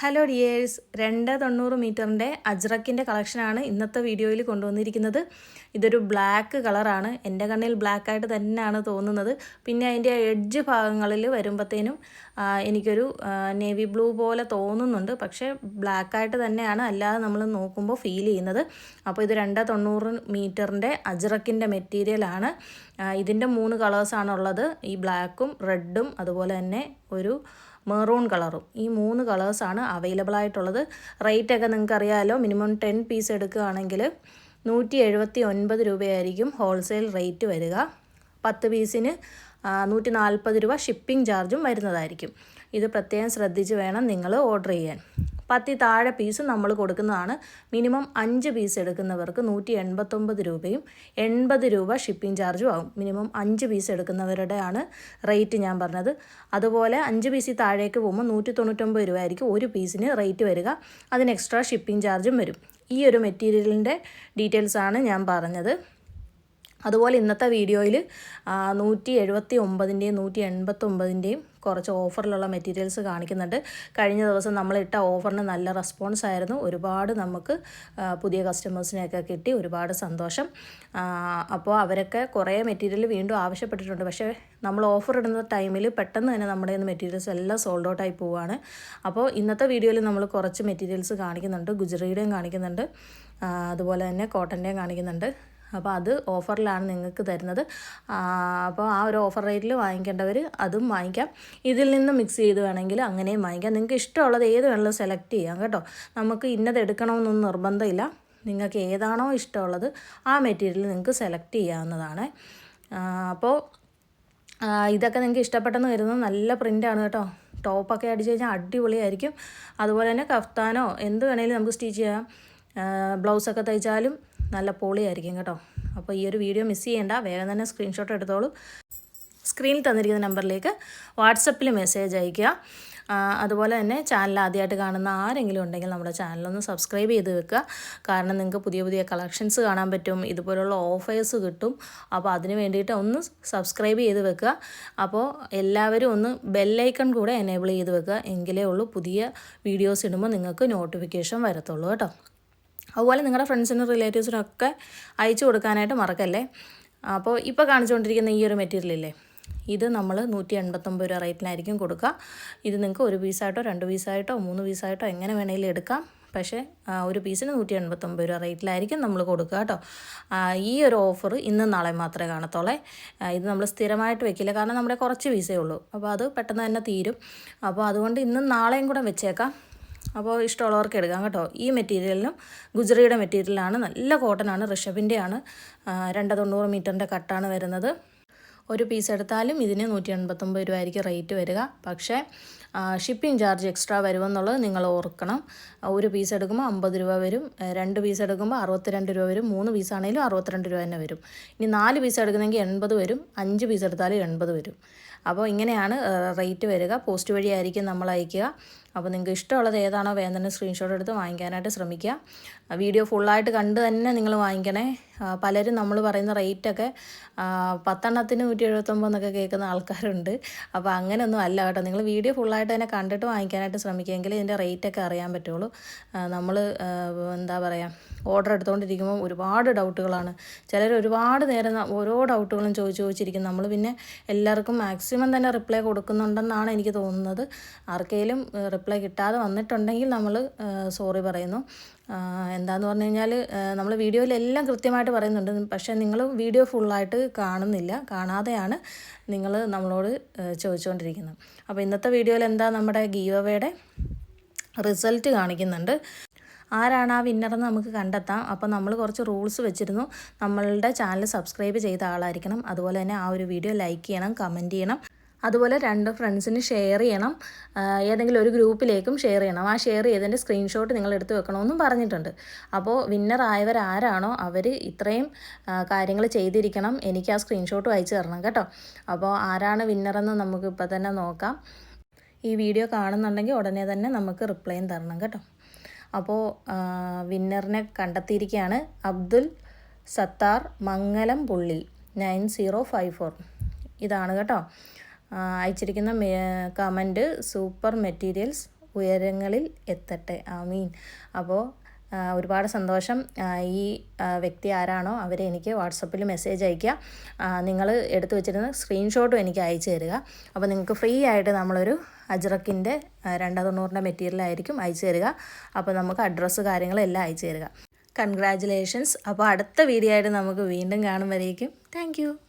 Hello dears രണ്ട് തൊണ്ണൂറ് മീറ്ററിന്റെ അജ്രക്കിന്റെ കളക്ഷനാണ് ഇന്നത്തെ വീഡിയോയിൽ കൊണ്ടുവന്നിരിക്കുന്നത്. ഇതൊരു ബ്ലാക്ക് കളറാണ്. എന്റെ കണ്ണിൽ ബ്ലാക്ക് ആയിട്ട് തന്നെയാണ് തോന്നുന്നത്. പിന്നെ അതിന്റെ എഡ്ജ് ഭാഗങ്ങളിൽ വരുമ്പോഴത്തേനും എനിക്കൊരു നേവി ബ്ലൂ പോലെ തോന്നുന്നുണ്ട്. പക്ഷേ ബ്ലാക്ക് ആയിട്ട് തന്നെയാണ്. അല്ലാതെ നമ്മൾ നോക്കുമ്പോൾ ഫീൽ ചെയ്യുന്നത്. അപ്പോൾ ഇത് രണ്ട് തൊണ്ണൂറ് മീറ്ററിന്റെ അജ്രക്കിന്റെ മെറ്റീരിയലാണ് ഇതിന്റെ മൂന്ന് കളേഴ്സാണുള്ളത് ഈ ബ്ലാക്കും റെഡും അതുപോലെ തന്നെ ഒരു മെറൂൺ കളറും. ഈ മൂന്ന് കളേഴ്സാണ് അവൈലബിൾ ആയിട്ടുള്ളത്. റേറ്റൊക്കെ നിങ്ങൾക്ക് അറിയാമല്ലോ മിനിമം ടെൻ പീസ് എടുക്കുകയാണെങ്കിൽ നൂറ്റി എഴുപത്തി ഒൻപത് രൂപയായിരിക്കും ഹോൾസെയിൽ റേറ്റ് വരിക. പത്ത് പീസിന് നൂറ്റി നാൽപ്പത് രൂപ ഷിപ്പിംഗ് ചാർജും വരുന്നതായിരിക്കും. ഇത് പ്രത്യേകം ശ്രദ്ധിച്ച് വേണം നിങ്ങൾ ഓർഡർ ചെയ്യാൻ. പത്തി താഴെ പീസ് നമ്മൾ കൊടുക്കുന്നതാണ്. മിനിമം അഞ്ച് പീസ് എടുക്കുന്നവർക്ക് നൂറ്റി എൺപത്തൊമ്പത് രൂപയും എൺപത് രൂപ ഷിപ്പിംഗ് ചാർജും ആകും മിനിമം അഞ്ച് പീസ് എടുക്കുന്നവരുടെയാണ് റേറ്റ് ഞാൻ പറഞ്ഞത്. അതുപോലെ അഞ്ച് പീസിൽ താഴേക്ക് പോകുമ്പോൾ നൂറ്റി തൊണ്ണൂറ്റൊമ്പത് രൂപ ആയിരിക്കും ഒരു പീസിന് റേറ്റ് വരിക. അതിന് എക്സ്ട്രാ ഷിപ്പിംഗ് ചാർജും വരും. ഈ ഒരു മെറ്റീരിയലിന്റെ ഡീറ്റെയിൽസാണ് ഞാൻ പറഞ്ഞത്. അതുപോലെ ഇന്നത്തെ വീഡിയോയിൽ നൂറ്റി എഴുപത്തി ഒമ്പതിന്റെയും നൂറ്റി എൺപത്തൊമ്പതിന്റെയും കുറച്ച് ഓഫറിലുള്ള മെറ്റീരിയൽസ് കാണിക്കുന്നുണ്ട്. കഴിഞ്ഞ ദിവസം നമ്മളിട്ട ഓഫറിന് നല്ല റെസ്പോൺസ് ആയിരുന്നു. ഒരുപാട് നമുക്ക് പുതിയ കസ്റ്റമേഴ്സിനെയൊക്കെ കിട്ടി. ഒരുപാട് സന്തോഷം. അപ്പോൾ അവരൊക്കെ കുറേ മെറ്റീരിയൽ വീണ്ടും ആവശ്യപ്പെട്ടിട്ടുണ്ട്. പക്ഷേ നമ്മൾ ഓഫർ ഇടുന്ന ടൈമിൽ പെട്ടെന്ന് തന്നെ നമ്മുടെ കയ്യിൽ മെറ്റീരിയൽസ് എല്ലാം സോൾഡ് ഔട്ട് ആയി പോവുകയാണ് അപ്പോൾ ഇന്നത്തെ വീഡിയോയിൽ നമ്മൾ കുറച്ച് മെറ്റീരിയൽസ് കാണിക്കുന്നുണ്ട്. ഗുജറിയുടെയും കാണിക്കുന്നുണ്ട്. അതുപോലെ തന്നെ കോട്ടന്റെയും കാണിക്കുന്നുണ്ട്. അപ്പോൾ അത് ഓഫറിലാണ് നിങ്ങൾക്ക് തരുന്നത്. അപ്പോൾ ആ ഒരു ഓഫർ റേറ്റിൽ വാങ്ങിക്കേണ്ടവർ അതും വാങ്ങിക്കാം. ഇതിൽ നിന്ന് മിക്സ് ചെയ്ത് വേണമെങ്കിൽ അങ്ങനെയും വാങ്ങിക്കാം. നിങ്ങൾക്ക് ഇഷ്ടമുള്ളത് ഏത് വേണമെങ്കിലും സെലക്ട് ചെയ്യാം കേട്ടോ. നമുക്ക് ഇന്നത് എടുക്കണമെന്നൊന്നും നിർബന്ധമില്ല. നിങ്ങൾക്ക് ഏതാണോ ഇഷ്ടമുള്ളത് ആ മെറ്റീരിയൽ നിങ്ങൾക്ക് സെലക്ട് ചെയ്യാവുന്നതാണ്. അപ്പോൾ ഇതൊക്കെ നിങ്ങൾക്ക് ഇഷ്ടപ്പെട്ടെന്ന് കരുതുന്നത് നല്ല പ്രിന്റാണ് കേട്ടോ. ടോപ്പൊക്കെ അടിച്ച് കഴിഞ്ഞാൽ അടിപൊളിയായിരിക്കും. അതുപോലെ തന്നെ കഫ്താനോ എന്ത് വേണേലും നമുക്ക് സ്റ്റിച്ച് ചെയ്യാം. ബ്ലൗസൊക്കെ തയ്ച്ചാലും നല്ല പൊളിയായിരിക്കും കേട്ടോ. അപ്പോൾ ഈ ഒരു വീഡിയോ മിസ് ചെയ്യേണ്ട. വേഗം തന്നെ സ്ക്രീൻഷോട്ട് എടുത്തോളൂ. സ്ക്രീനിൽ തന്നിരിക്കുന്ന നമ്പറിലേക്ക് വാട്സപ്പിൽ മെസ്സേജ് അയയ്ക്കുക. അതുപോലെ തന്നെ ചാനൽ ആദ്യമായിട്ട് കാണുന്ന ആരെങ്കിലും ഉണ്ടെങ്കിൽ നമ്മുടെ ചാനലൊന്ന് സബ്സ്ക്രൈബ് ചെയ്ത് വെക്കുക. കാരണം നിങ്ങൾക്ക് പുതിയ പുതിയ കളക്ഷൻസ് കാണാൻ പറ്റും. ഇതുപോലുള്ള ഓഫേഴ്സ് കിട്ടും. അപ്പോൾ അതിന് വേണ്ടിയിട്ട് ഒന്ന് സബ്സ്ക്രൈബ് ചെയ്ത് വെക്കുക. അപ്പോൾ എല്ലാവരും ഒന്ന് ബെല്ലൈക്കൺ കൂടെ എനേബിൾ ചെയ്ത് വെക്കുക. എങ്കിലേ ഉള്ളൂ പുതിയ വീഡിയോസ് ഇടുമ്പോൾ നിങ്ങൾക്ക് നോട്ടിഫിക്കേഷൻ വരത്തുള്ളൂ കേട്ടോ. അതുപോലെ നിങ്ങളുടെ ഫ്രണ്ട്സിനും റിലേറ്റീവ്സിനും ഒക്കെ അയച്ചു കൊടുക്കാനായിട്ട് മറക്കല്ലേ? അപ്പോൾ ഇപ്പോൾ കാണിച്ചുകൊണ്ടിരിക്കുന്ന ഈ ഒരു മെറ്റീരിയൽ ഇല്ലേ? ഇത് നമ്മൾ നൂറ്റി എൺപത്തൊമ്പത് രൂപ റേറ്റിനായിരിക്കും കൊടുക്കുക. ഇത് നിങ്ങൾക്ക് ഒരു പീസായിട്ടോ രണ്ട് പീസായിട്ടോ മൂന്ന് പീസായിട്ടോ എങ്ങനെ വേണമെങ്കിലും എടുക്കാം. പക്ഷേ ഒരു പീസിന് നൂറ്റി എൺപത്തൊമ്പത് രൂപ റേറ്റിലായിരിക്കും നമ്മൾ കൊടുക്കുക കേട്ടോ. ഈ ഒരു ഓഫർ ഇന്നും നാളെ മാത്രമേ കാണത്തുള്ളേ. ഇത് നമ്മൾ സ്ഥിരമായിട്ട് വെക്കില്ല. കാരണം നമ്മുടെ കുറച്ച് പീസേ ഉള്ളൂ. അപ്പോൾ അത് പെട്ടെന്ന് തന്നെ തീരും. അപ്പോൾ അതുകൊണ്ട് ഇന്നും നാളെയും കൂടെ വെച്ചേക്കാം. അപ്പോൾ ഇഷ്ടമുള്ളവർക്ക് എടുക്കാം കേട്ടോ. ഈ മെറ്റീരിയലിനും ഗുജറിയുടെ മെറ്റീരിയലാണ് നല്ല കോട്ടനാണ് ഋഷഭിന്റെയാണ്. രണ്ട് തൊണ്ണൂറ് മീറ്ററിന്റെ കട്ടാണ് വരുന്നത്. ഒരു പീസ് എടുത്താലും ഇതിന് നൂറ്റി എൺപത്തൊമ്പത് രൂപ ആയിരിക്കും റേറ്റ് വരിക. പക്ഷേ ഷിപ്പിംഗ് ചാർജ് എക്സ്ട്രാ വരുമെന്നുള്ളത് നിങ്ങൾ ഓർക്കണം. ഒരു പീസ് എടുക്കുമ്പോൾ അമ്പത് രൂപ വരും. രണ്ട് പീസ് എടുക്കുമ്പോൾ അറുപത്തിരണ്ട് രൂപ വരും. മൂന്ന് പീസ് ആണെങ്കിലും അറുപത്തിരണ്ട് രൂപ തന്നെ വരും. ഇനി നാല് പീസ് എടുക്കുന്നെങ്കിൽ എൺപത് വരും. അഞ്ച് പീസ് എടുത്താലും എൺപത് വരും. അപ്പോൾ ഇങ്ങനെയാണ് റേറ്റ് വരിക. പോസ്റ്റ് വഴിയായിരിക്കും നമ്മൾ അയക്കുക. അപ്പോൾ നിങ്ങൾക്ക് ഇഷ്ടമുള്ളത് ഏതാണോ വേണ്ടതെന്ന് സ്ക്രീൻഷോട്ട് എടുത്ത് വാങ്ങിക്കാനായിട്ട് ശ്രമിക്കുക. വീഡിയോ ഫുള്ളായിട്ട് കണ്ട് തന്നെ നിങ്ങൾ വാങ്ങിക്കണേ. പലരും നമ്മൾ പറയുന്ന റേറ്റൊക്കെ പത്തെണ്ണത്തിന് നൂറ്റി എഴുപത്തൊമ്പത് എന്നൊക്കെ കേൾക്കുന്ന ആൾക്കാരുണ്ട്. അപ്പോൾ അങ്ങനെയൊന്നും അല്ല കേട്ടോ. നിങ്ങൾ വീഡിയോ ഫുള്ളായിട്ട് തന്നെ കണ്ടിട്ട് വാങ്ങിക്കാനായിട്ട് ശ്രമിക്കുമെങ്കിൽ ഇതിന്റെ റേറ്റൊക്കെ അറിയാൻ പറ്റുള്ളൂ. നമ്മൾ എന്താ പറയുക ഓർഡർ എടുത്തുകൊണ്ടിരിക്കുമ്പോൾ ഒരുപാട് ഡൗട്ടുകളാണ്. ചിലർ ഒരുപാട് നേരം ഓരോ ഡൗട്ടുകളും ചോദിച്ച് ചോദിച്ചിരിക്കും. നമ്മൾ പിന്നെ എല്ലാവർക്കും മാക്സിമം തന്നെ റിപ്ലൈ കൊടുക്കുന്നുണ്ടെന്നാണ് എനിക്ക് തോന്നുന്നത്. ആർക്കെങ്കിലും റിപ്ലൈ കിട്ടാതെ വന്നിട്ടുണ്ടെങ്കിൽ നമ്മൾ സോറി പറയുന്നു. എന്താന്ന് പറഞ്ഞു കഴിഞ്ഞാൽ നമ്മൾ വീഡിയോയിലെല്ലാം കൃത്യമായിട്ട് പറയുന്നുണ്ട്. പക്ഷേ നിങ്ങൾ വീഡിയോ ഫുള്ളായിട്ട് കാണുന്നില്ല. കാണാതെയാണ് നിങ്ങൾ നമ്മളോട് ചോദിച്ചുകൊണ്ടിരിക്കുന്നത് അപ്പോൾ ഇന്നത്തെ വീഡിയോയിൽ എന്താ നമ്മുടെ ഗീവവയുടെ റിസൾട്ട് കാണിക്കുന്നുണ്ട്. ആരാണ് ആ വിന്നറെന്ന് നമുക്ക് കണ്ടെത്താം. അപ്പോൾ നമ്മൾ കുറച്ച് റൂൾസ് വെച്ചിരുന്നു. നമ്മളുടെ ചാനൽ സബ്സ്ക്രൈബ് ചെയ്ത ആളായിരിക്കണം. അതുപോലെ തന്നെ ആ ഒരു വീഡിയോ ലൈക്ക് ചെയ്യണം കമന്റ് ചെയ്യണം. അതുപോലെ രണ്ട് ഫ്രണ്ട്സിന് ഷെയർ ചെയ്യണം. ഏതെങ്കിലും ഒരു ഗ്രൂപ്പിലേക്കും ഷെയർ ചെയ്യണം. ആ ഷെയർ ചെയ്തതിന്റെ സ്ക്രീൻഷോട്ട് നിങ്ങൾ എടുത്ത് വെക്കണമെന്നും പറഞ്ഞിട്ടുണ്ട്. അപ്പോൾ വിന്നർ ആയവർ ആരാണോ അവർ ഇത്രയും കാര്യങ്ങൾ ചെയ്തിരിക്കണം. എനിക്ക് ആ സ്ക്രീൻഷോട്ട് അയച്ചു തരണം കേട്ടോ. അപ്പോൾ ആരാണ് വിന്നറെന്ന് നമുക്ക് ഇപ്പോൾ തന്നെ നോക്കാം. ഈ വീഡിയോ കാണുന്നുണ്ടെങ്കിൽ ഉടനെ തന്നെ നമുക്ക് റിപ്ലൈയും തരണം കേട്ടോ. അപ്പോൾ വിന്നറിനെ കണ്ടെത്തിയിരിക്കുകയാണ് അബ്ദുൽ സത്താർ മംഗലം പുള്ളി. Nine zero five four. ഇതാണ് കേട്ടോ. അയച്ചിരിക്കുന്ന കമന്റ് സൂപ്പർ മെറ്റീരിയൽസ് ഉയരങ്ങളിൽ എത്തട്ടെ. ആമീൻ. അപ്പോൾ ഒരുപാട് സന്തോഷം. ഈ വ്യക്തി ആരാണോ അവരെ എനിക്ക് വാട്സപ്പിൽ മെസ്സേജ് അയയ്ക്കുക. നിങ്ങൾ എടുത്തു വെച്ചിരുന്ന സ്ക്രീൻഷോട്ടും എനിക്ക് അയച്ചു തരിക. അപ്പോൾ നിങ്ങൾക്ക് ഫ്രീ ആയിട്ട് നമ്മളൊരു അജ്രക്കിന്റെ രണ്ടാ തൊണ്ണൂറിന്റെ മെറ്റീരിയലായിരിക്കും അയച്ചു തരിക. അപ്പോൾ നമുക്ക് അഡ്രസ്സ് കാര്യങ്ങളെല്ലാം അയച്ചു തരിക. കൺഗ്രാചുലേഷൻസ് അപ്പോൾ അടുത്ത വീഡിയോ ആയിട്ട് നമുക്ക് വീണ്ടും കാണും വരേക്കും. താങ്ക്